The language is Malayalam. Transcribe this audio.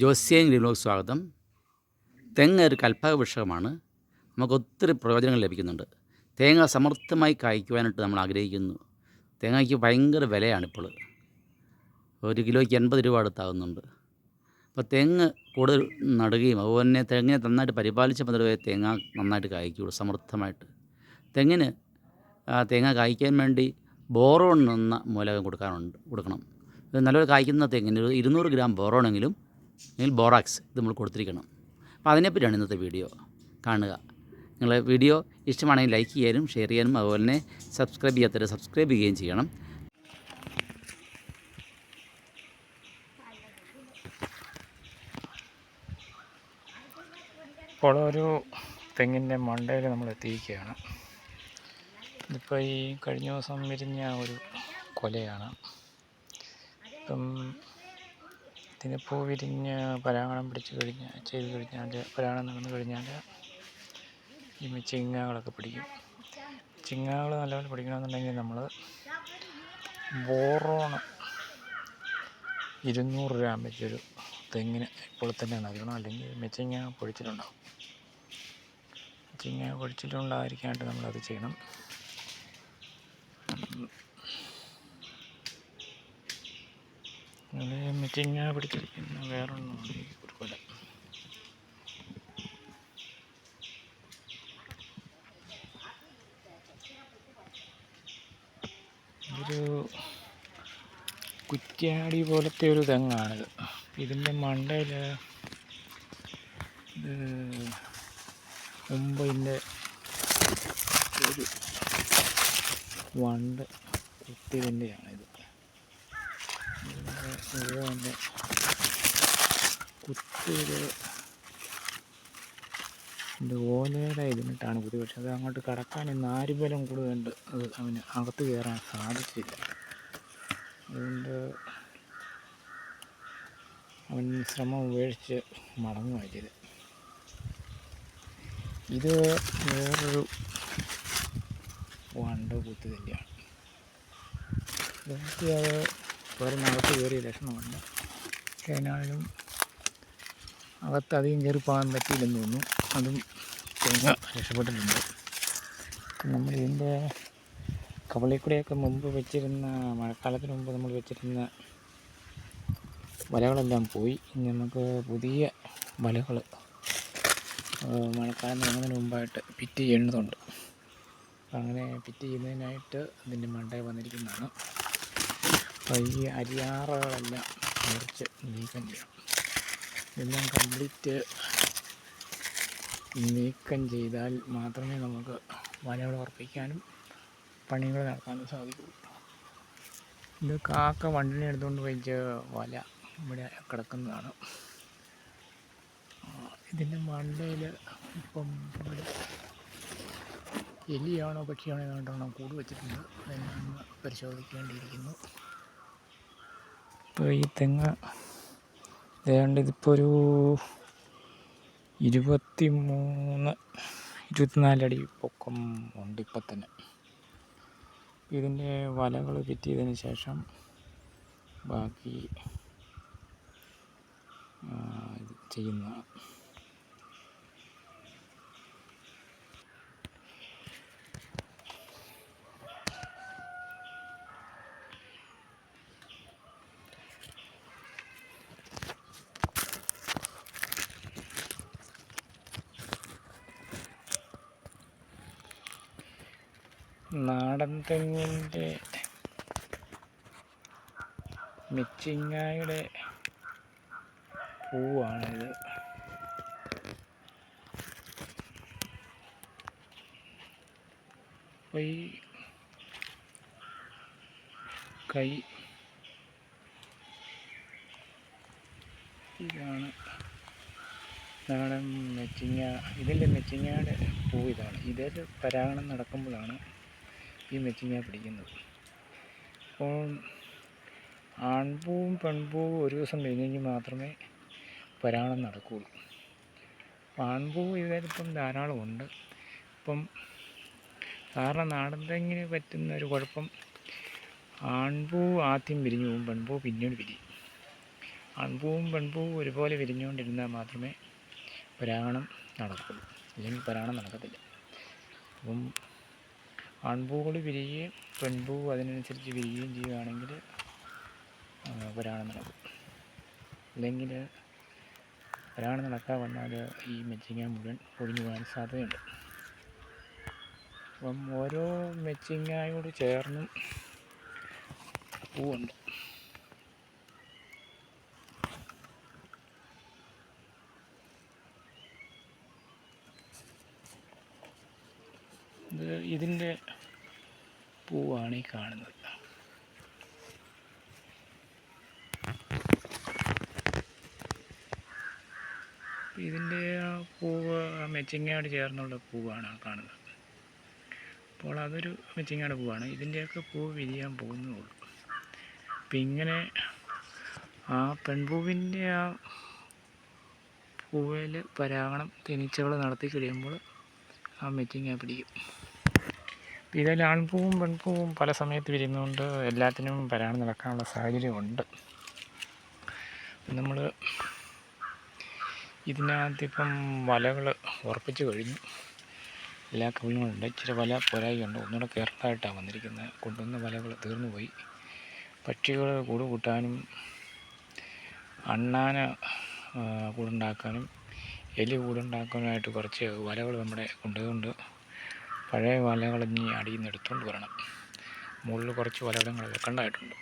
ജോസ്യൻ ഗ്രീനോക്ക് സ്വാഗതം. തെങ്ങ് ഒരു കൽപ്പക വൃക്ഷമാണ് നമുക്ക് ഒത്തിരി പ്രയോജനങ്ങൾ ലഭിക്കുന്നുണ്ട്. തേങ്ങ സമർത്ഥമായി കായ്ക്കുവാനായിട്ട് നമ്മൾ ആഗ്രഹിക്കുന്നു. തേങ്ങയ്ക്ക് ഭയങ്കര വിലയാണ് ഇപ്പോൾ ഒരു കിലോയ്ക്ക് എൺപത് രൂപ അടുത്താകുന്നുണ്ട്. അപ്പോൾ തെങ്ങ് കൂടുതൽ നടുകയും അതുപോലെ തന്നെ തെങ്ങിനെ നന്നായിട്ട് പരിപാലിച്ച മുതലേ തേങ്ങ നന്നായിട്ട് കായ്ക്കുള്ളൂ സമർത്ഥമായിട്ട് തെങ്ങിന് തേങ്ങ കായ്ക്കാൻ വേണ്ടി ബോറോൺ എന്ന മൂലകം കൊടുക്കാനുണ്ട് കൊടുക്കണം. നല്ലൊരു കായ്ക്കുന്ന തെങ്ങിന് ഇരുന്നൂറ് ഗ്രാം ബോറോണെങ്കിലും അല്ലെങ്കിൽ ബോറാക്സ് ഇത് നമ്മൾ കൊടുത്തിരിക്കണം. അപ്പോൾ അതിനെപ്പറ്റിയാണ് ഇന്നത്തെ വീഡിയോ. കാണുക. നിങ്ങൾ വീഡിയോ ഇഷ്ടമാണെങ്കിൽ ലൈക്ക് ചെയ്യാനും ഷെയർ ചെയ്യാനും അതുപോലെ തന്നെ സബ്സ്ക്രൈബ് ചെയ്യാത്തവർ സബ്സ്ക്രൈബ് ചെയ്യുകയും ചെയ്യണം. ഇപ്പോൾ ഒരു തെങ്ങിന്റെ മണ്ടയിൽ നമ്മൾ എത്തിയിരിക്കുകയാണ്. ഇതിപ്പോൾ ഈ കഴിഞ്ഞ ദിവസം വിരിഞ്ഞ ഒരു കൊലയാണ്. ഇപ്പം ഇതിനിപ്പോൾ വിരിഞ്ഞ് പരാഗണം പിടിച്ച് കഴിഞ്ഞ് ചെയ്ത് കഴിഞ്ഞാൽ പരാഗണം നടന്നു കഴിഞ്ഞാൽ ഈ ചിങ്ങകളൊക്കെ പിടിക്കും. ചിങ്ങകൾ നല്ലപോലെ പിടിക്കണമെന്നുണ്ടെങ്കിൽ നമ്മൾ ബോറോണ ഇരുന്നൂറ് ഗ്രാം വെച്ചൊരു തെങ്ങിന് ഇപ്പോൾ തന്നെ നൽകണം. അല്ലെങ്കിൽ മെച്ചിങ്ങ പൊഴിച്ചിട്ടുണ്ടാവും മെച്ചിങ്ങ പൊഴിച്ചിട്ടുണ്ടായിരിക്കാനായിട്ട് നമ്മളത് ചെയ്യണം. മെച്ചിങ്ങ പിടിച്ചിരിക്കുന്ന. വേറൊന്നുമാണ് ഈ ഒരു കൊല. ഇതൊരു കുറ്റ്യാടി പോലത്തെ ഒരു തെങ്ങാണിത് ഇതിന്റെ മണ്ടയിൽ ഇത് മുമ്പ് ഇതിന്റെ ഒരു വണ്ട് കുത്തിയതിന്റെയാണിത് ഇതിന്റെ കുത്തിയത് എന്റെ ഓലയുടെ ഇതിനിട്ടാണ് കുത്തി പക്ഷെ അത് അങ്ങോട്ട് കടക്കാൻ ഇന്ന് ആരുബലം കൂടുതലുണ്ട്. അത് അവന് അകത്ത് കയറാൻ സാധിച്ചില്ല. അതുകൊണ്ട് അവൻ ശ്രമം ഉപേക്ഷിച്ച് മടങ്ങുകയാണ് ചെയ്തത്. ഇത് വേറൊരു വണ്ട കുത്തി തന്നെയാണ് അത് വേറിനകത്ത് കയറിയ ലക്ഷണമുണ്ട്. പക്ഷേ അകത്ത് അധികം കയറി പോകാൻ പറ്റിയില്ലെന്ന് തോന്നുന്നു. അതും തേങ്ങ രക്ഷപ്പെട്ടിട്ടുണ്ട്. നമ്മൾ ഇതിന്റെ കവളിൽ മുമ്പ് വെച്ചിരുന്ന മഴക്കാലത്തിന് മുമ്പ് നമ്മൾ വെച്ചിരുന്ന വലകളെല്ലാം പോയി. ഇനി നമുക്ക് പുതിയ വലകൾ മഴക്കാലം തുടങ്ങുന്നതിന് മുമ്പായിട്ട് പിറ്റ് ചെയ്യേണ്ടതുണ്ട്. അങ്ങനെ പിറ്റ് ചെയ്യുന്നതിനായിട്ട് അതിന്റെ മണ്ടയിൽ വന്നിരിക്കുന്നതാണ്. ഈ അരിയാറകളെല്ലാം മുറിച്ച് നീക്കം ചെയ്യണം. എല്ലാം കംപ്ലീറ്റ് നീക്കം ചെയ്താൽ മാത്രമേ നമുക്ക് വലകൾ ഉറപ്പിക്കാനും പണികൾ നടത്താനും സാധിക്കുള്ളൂ ഇത് കാക്ക വണ്ടിനെ എടുത്തുകൊണ്ട് വെച്ച് വല ഇവിടെ കിടക്കുന്നതാണ്. ഇതിന്റെ മണ്ടയിൽ ഇപ്പം എലിയാണോ പക്ഷിയാണോ ഏതാണ്ടെണ്ണം കൂട് വെച്ചിട്ടുണ്ട്. അതിനെ പരിശോധിക്കേണ്ടിയിരിക്കുന്നു. ഇപ്പോൾ ഈ തെങ്ങ്. ഏതാണ്ട് ഇതിപ്പോൾ ഒരു ഇരുപത്തി മൂന്ന് ഇരുപത്തിനാലടി പൊക്കം ഉണ്ട് ഇപ്പം തന്നെ. ഇതിന്റെ വലകൾ കിട്ടിയതിന് ശേഷം ബാക്കി ചെയ്യുന്ന നാടൻ തെങ്ങിന്റെ മിച്ചിങ്ങായുടെ പൂവാണിത്. ഈ കൈ ഇതാണ് നാടൻ മെച്ചിങ്ങ. ഇതിന്റെ മെച്ചിങ്ങയുടെ പൂ ഇതാണ് ഇതൊരു പരാഗണം നടക്കുമ്പോഴാണ് ഈ ഞാൻ പിടിക്കുന്നത്. അപ്പോൾ ആൺപൂവും പെൺപൂവും ഒരു ദിവസം കഴിഞ്ഞെങ്കിൽ മാത്രമേ പരാണം നടക്കുകയുള്ളൂ. ആൺപൂവ് ഇതിലിപ്പം ധാരാളമുണ്ട് ഇപ്പം സാധാരണ നാടൻ തെങ്ങിന് പറ്റുന്ന ഒരു കുഴപ്പം ആൺപൂ ആദ്യം വിരിഞ്ഞു പോകും പെൺപൂ പിന്നീട് വിരിയും. ആൺപൂവും പെൺപൂവും ഒരുപോലെ വിരിഞ്ഞുകൊണ്ടിരുന്നാൽ മാത്രമേ പരാഗണം നടക്കുള്ളൂ അല്ലെങ്കിൽ പരാഗണം നടക്കത്തില്ല. അപ്പം ആൺപൂവുകൾ വിരിയുകയും പെൺപൂവ് അതിനനുസരിച്ച് വിരിയുകയും ചെയ്യുകയാണെങ്കിൽ പുരാണം നടക്കും. അല്ലെങ്കിൽ പുരാണം നടക്കാൻ വന്നാൽ ഈ മെച്ചിങ്ങ മുഴുവൻ പൊഴിഞ്ഞു പോകാൻ സാധ്യതയുണ്ട്. അപ്പം ഓരോ മെച്ചിങ്ങായോട് ചേർന്നും പൂവുണ്ട്. ഇതിന്റെ പൂവാണ് ഈ കാണുന്നത്. ഇതിന്റെ ആ പൂവ് മെച്ചിങ്ങയോട് ചേർന്നുള്ള പൂവാണ് കാണുന്നത്. അപ്പോൾ അതൊരു മെച്ചിങ്ങയുടെ പൂവാണ്. ഇതിന്റെയൊക്കെ പൂവ് വിരിയാൻ പോകുന്നേ ഉള്ളൂ. അപ്പം ഇങ്ങനെ ആ പെൺപൂവിന്റെ ആ പൂവിൽ പരാഗണം തേനീച്ചകൾ നടത്തി കഴിയുമ്പോൾ ആ മെച്ചിങ്ങ പിടിക്കും. ഇതിൽ ആൺപൂവും പെൺപൂവും പല സമയത്ത് വിരിയുന്നതുകൊണ്ട് എല്ലാത്തിനും പരാഗണം നടക്കാനുള്ള സാഹചര്യമുണ്ട്. നമ്മൾ ഇതിനകത്തിപ്പം വലകൾ ഉറപ്പിച്ച് കഴിഞ്ഞു. എല്ലാ കവിളുകളുണ്ട്. ഇച്ചിരി വല പോരായിയുണ്ട്. ഒന്നുകൂടെ കെയർഫുള്ളായിട്ടാണ് വന്നിരിക്കുന്നത്. കൊണ്ടുവന്ന വലകൾ തീർന്നു പോയി പക്ഷികൾ കൂട് കൂട്ടാനും അണ്ണാന കൂടുണ്ടാക്കാനും എലി കൂടുണ്ടാക്കാനുമായിട്ട് കുറച്ച് വലകൾ നമ്മുടെ കൊണ്ടുപോയിട്ടുണ്ട് പഴയ വലകൾ ഇനി അടിയിൽ നിന്ന് എടുത്തുകൊണ്ട് വരണം. മുകളിൽ കുറച്ച് വലകളും വെക്കേണ്ടതായിട്ടുണ്ട്